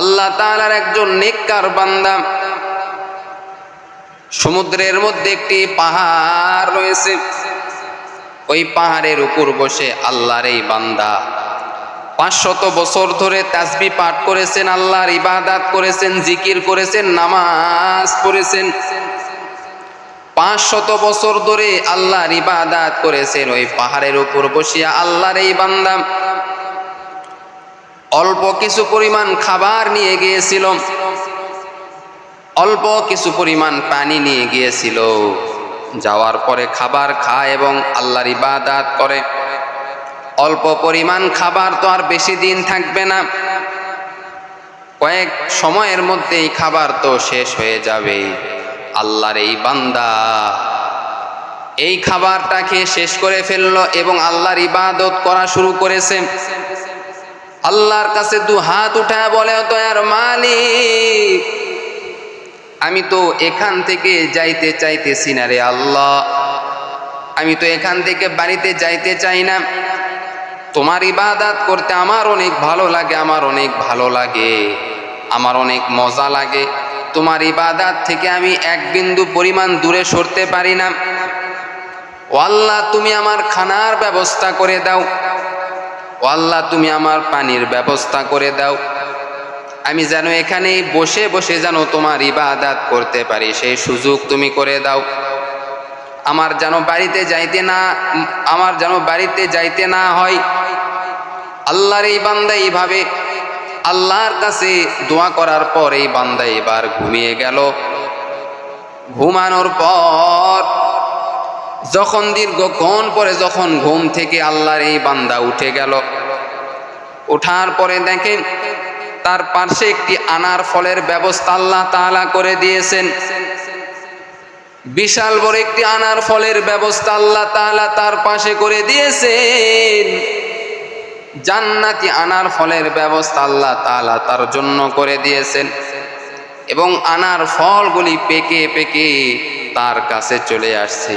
আল্লাহ তাআলার একজন নেককার বান্দা। সমুদ্রের মধ্যে একটি পাহাড় রয়েছে। ওই পাহাড়ের উপর বসে আল্লাহর এই বান্দা। পাঁচশত বছর ধরে তাসবি পাঠ করেছেন, আল্লাহর ইবাদাত করেছেন, জিকির করেছেন, নামাজ পড়েছেন। পাঁচশত বছর ধরে আল্লাহর ইবাদাত করেছেন ওই পাহাড়ের উপর বসিয়া আল্লাহর এই বান্দা। অল্প কিছু পরিমাণ খাবার নিয়ে গিয়েছিল অল্প কিছু পরিমাণ পানি নিয়ে গিয়েছিল। যাওয়ার পরে খাবার খায় এবং আল্লাহর ইবাদাত করে। অল্প পরিমাণ খাবার তো আর বেশি দিন থাকবে না। কয়েক সময়ের মধ্যেই খাবার তো শেষ হয়ে যাবে। আল্লাহর এই বান্দা এই খাবারটা খেয়ে শেষ করে ফেলল এবং আল্লাহর ইবাদত করা শুরু করেছে। আল্লাহর কাছে দু হাত উঠা বলে দয়ার মালিক, আমি তো এখান থেকে যাইতে চাইতেছি না রে আল্লাহ। আমি তো এখান থেকে বাড়িতে যাইতে চাই না। তোমার ইবাদাত করতে আমার অনেক ভালো লাগে, আমার অনেক ভালো লাগে, আমার অনেক মজা লাগে। তোমার ইবাদাত থেকে আমি এক বিন্দু পরিমাণ দূরে সরতে পারি না। ও আল্লাহ, তুমি আমার খানার ব্যবস্থা করে দাও। ও আল্লাহ, তুমি আমার পানির ব্যবস্থা করে দাও। আমি যেন এখানে বসে বসে যেন তোমার ইবাদাত করতে পারি, সেই সুযোগ তুমি করে দাও। আমার যেন বাড়িতে যাইতে না, আমার যেন বাড়িতে যাইতে না হয়। আল্লাহর এই বান্দা এইভাবে আল্লাহর কাছে দোয়া করার পর এই বান্দা এবার ঘুমিয়ে গেল। ঘুমানোর পর যখন দীর্ঘক্ষণ পরে যখন ঘুম থেকে আল্লাহর এই বান্দা উঠে গেল ওঠার পরে দেখেন তার পাশে একটি আনার ফলের ব্যবস্থা আল্লাহ তাআলা করে দিয়েছেন। বিশাল বড় একটি আনার ফলের ব্যবস্থা আল্লাহ তাআলা তার পাশে করে দিয়েছেন। জান্নাতি আনার ফলের ব্যবস্থা আল্লাহ তাআলা তার জন্য করে দিয়েছেন এবং আনার ফলগুলি পেকে পেকে তার কাছে চলে আসছে।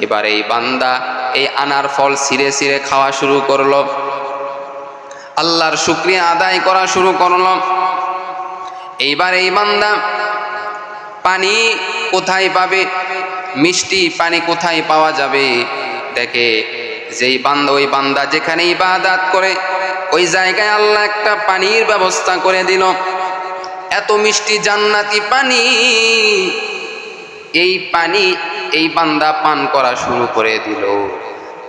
এবার এই বান্দা এই আনার ফল ছিঁড়ে ছিঁড়ে খাওয়া শুরু করল। আল্লাহর শুক্রিয়া আদায় করা শুরু করল। এইবার এই বান্দা পানি কোথায় পাবে? মিষ্টি পানি কোথায় পাওয়া যাবে? দেখে যেই বান্দা, ওই বান্দা যেখানে ইবাদাত করে, ওই জায়গায় আল্লাহ একটা পানির ব্যবস্থা করে দিল। এত মিষ্টি জান্নাতি পানি, এই পানি এই বান্দা পান করা শুরু করে দিল।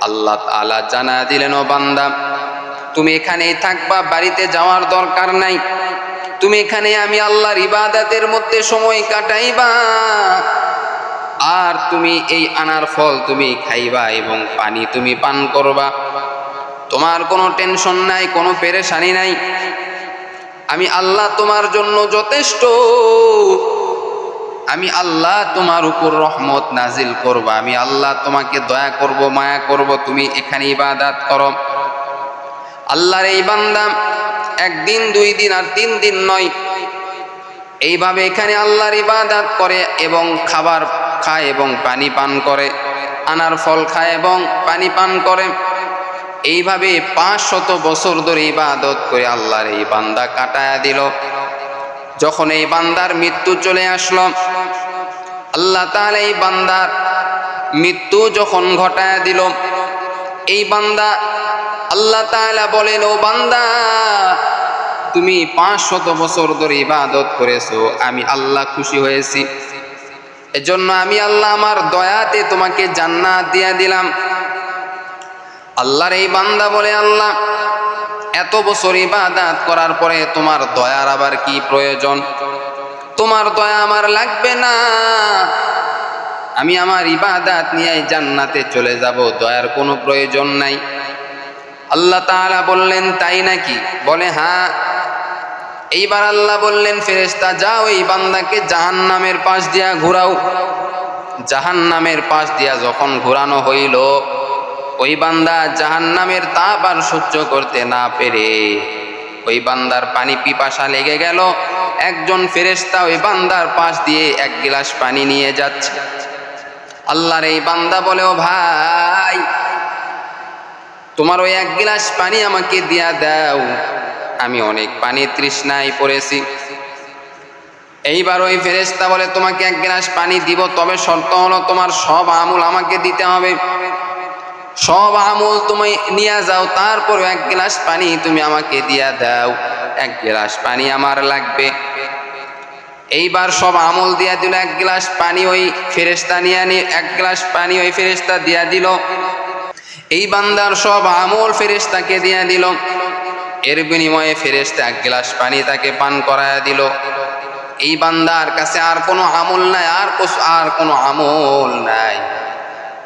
আল্লাহ তাআলা জানা দিলেন, ও বান্দা, তুমি এখানেই থাকবা, বাড়িতে যাওয়ার দরকার নাই। তুমি এখানে আমি আল্লাহর ইবাদাতের মধ্যে সময় কাটাইবা। আর তুমি এই আনার ফল তুমি খাইবা এবং পানি তুমি পান করবা। তোমার কোনো টেনশন নাই, কোনো পেরেশানি নাই। আমি আল্লাহ তোমার জন্য যথেষ্ট। আমি আল্লাহ তোমার উপর রহমত নাজিল করব, আমি আল্লাহ তোমাকে দয়া করব, মায়া করব, তুমি এখানে ইবাদাত করো। আল্লাহর এই বান্দা একদিন, দুই দিন আর তিন দিন নয়, এইভাবে এখানে আল্লাহর ইবাদাত করে এবং খাবার খায় এবং পানি পান করে, আনার ফল খায় এবং পানি পান করে। এইভাবে পাঁচ শত বছর ধরে ইবাদত করে আল্লাহর এই বান্দা কাটায়া দিল। যখন এই বান্দার মৃত্যু চলে আসলো, আল্লাহ তাহলে এই বান্দার মৃত্যু যখন ঘটায় দিল, এই বান্দা আল্লাহ তাআলা বলেন, ও বান্দা, তুমি পাঁচ শত বছর ধরে ইবাদত করেছ, আমি আল্লাহ খুশি হয়েছি। এজন্য আমি আল্লাহ আমার দয়াতে তোমাকে জান্নাত দিয়া দিলাম। আল্লাহর এই বান্দা বলে, আল্লাহ এত বছর ইবাদাত করার পরে তোমার দয়ার আবার কি প্রয়োজন? তোমার দয়া আমার লাগবে না। আমি আমার ইবাদাত নিয়ে জান্নাতে চলে যাব, দয়ার কোনো প্রয়োজন নাই। আল্লাহ তাআলা বললেন, তাই নাকি? বলে হ্যাঁ। এইবার আল্লাহ বললেন, ফেরেশতা, যাও এই বান্দাকে জাহান্নামের পাশ দিয়া ঘোরাও। জাহান্নামের পাশ দিয়া যখন ঘোরানো হইল ওই বান্দা জাহান্নামের তাপ আর সহ্য করতে না পেরে। ওই বান্দার পানি পিপাসা লেগে গেল। একজন ফেরেশতা ওই বান্দার পাশ দিয়ে এক গিলাস পানি নিয়ে যাচ্ছে। আল্লাহর এই বান্দা বলে, ও ভাই, তোমার ওই এক গিলাস পানি আমাকে দিয়া দাও। আমি অনেক পানি তৃষ্ণায় পড়েছি। এইবার ওই ফেরেস্তা বলে, তোমাকে এক গ্লাস পানি দিব, তবে শর্ত হলো তোমার সব আমুল আমাকে দিতে হবে। সব আমল তুমি নিয়ে যাও তারপর এক গ্লাস পানি তুমি আমাকে দিয়া দাও। এক গ্লাস পানি আমার লাগবে। এইবার সব আমল দিয়া দিল, এক গ্লাস পানি ওই ফেরেস্তা নিয়ে এক গ্লাস পানি ওই ফেরেস্তা দিয়া দিল। এই বান্দার সব আমল ফেরেস্তাকে দিয়া দিল। এর বিনিময়ে ফেরেস্তা এক গ্লাস পানি তাকে পান করায়া দিল। এই বান্দার কাছে আর কোনো আমল নাই, আর আর কোনো আমল নাই।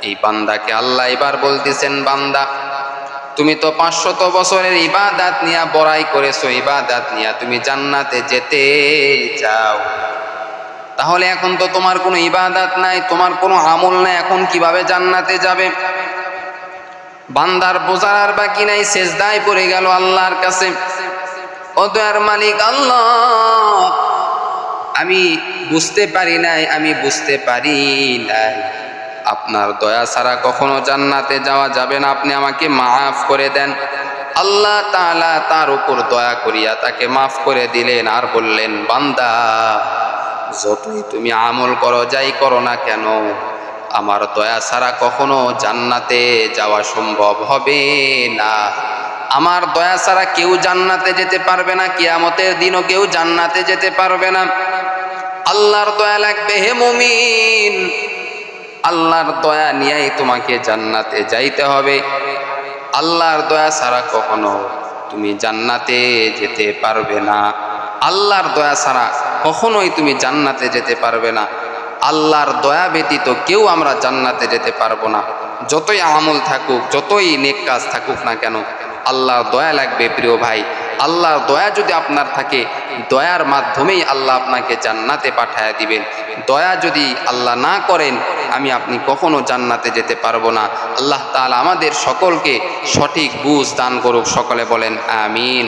এই বান্দাকে আল্লাহ এবার বলতেছেন, বান্দা, তুমি তো পাঁচশত বছরের ইবাদাত নিয়া বড়াই করেছ, ইবাদাত নিয়া তুমি জান্নাতে যেতে চাও। তাহলে এখন তো তোমার কোনো ইবাদাত নাই, তোমার কোনো আমল নাই, এখন কীভাবে জান্নাতে যাবে? বান্দার বোঝার আর বাকি নাই, সেজদায় পড়ে গেল আল্লাহর কাছে। ও দয়ার মালিক, আল্লাহ, আমি বুঝতে পারি নাই, আমি বুঝতে পারি নাই। আপনার দয়া ছাড়া কখনো জান্নাতে যাওয়া যাবে না। আপনি আমাকে মাফ করে দেন। আল্লাহ তাআলা তার উপর দয়া করিয়া তাকে মাফ করে দিলেন আর বললেন, বান্দা, যতই তুমি আমল করো, যাই করো না কেন, আমার দয়া ছাড়া কখনো জান্নাতে যাওয়া সম্ভব হবে না। আমার দয়া ছাড়া কেউ জান্নাতে যেতে পারবে না, কিয়ামতের দিনও কেউ জান্নাতে যেতে পারবে না। আল্লাহর দয়া লাগবে হে মুমিন। আল্লাহর দয়া নিয়েই তোমাকে জান্নাতে যাইতে হবে। আল্লাহর দয়া ছাড়া কখনো তুমি জান্নাতে যেতে পারবে না। আল্লাহর দয়া ছাড়া কখনোই তুমি জান্নাতে যেতে পারবে না। আল্লাহর দয়া ব্যতীত কেউ আমরা জান্নাতে যেতে পারব না। যতই আমল থাকুক, যতই নেক কাজ থাকুক না কেন, আল্লাহর দয়া লাগবে প্রিয় ভাই। আল্লাহর দয়া যদি আপনার থাকে, দয়ার মাধ্যমেই আল্লাহ আপনাকে জান্নাতে পাঠায় দিবেন। দয়া যদি আল্লাহ না করেন আমি আপনি কখনো জান্নাতে যেতে পারব না। আল্লাহ তালা আমাদের সকলকে সঠিক বুঝ দান করুক। সকলে বলেন, আমিন।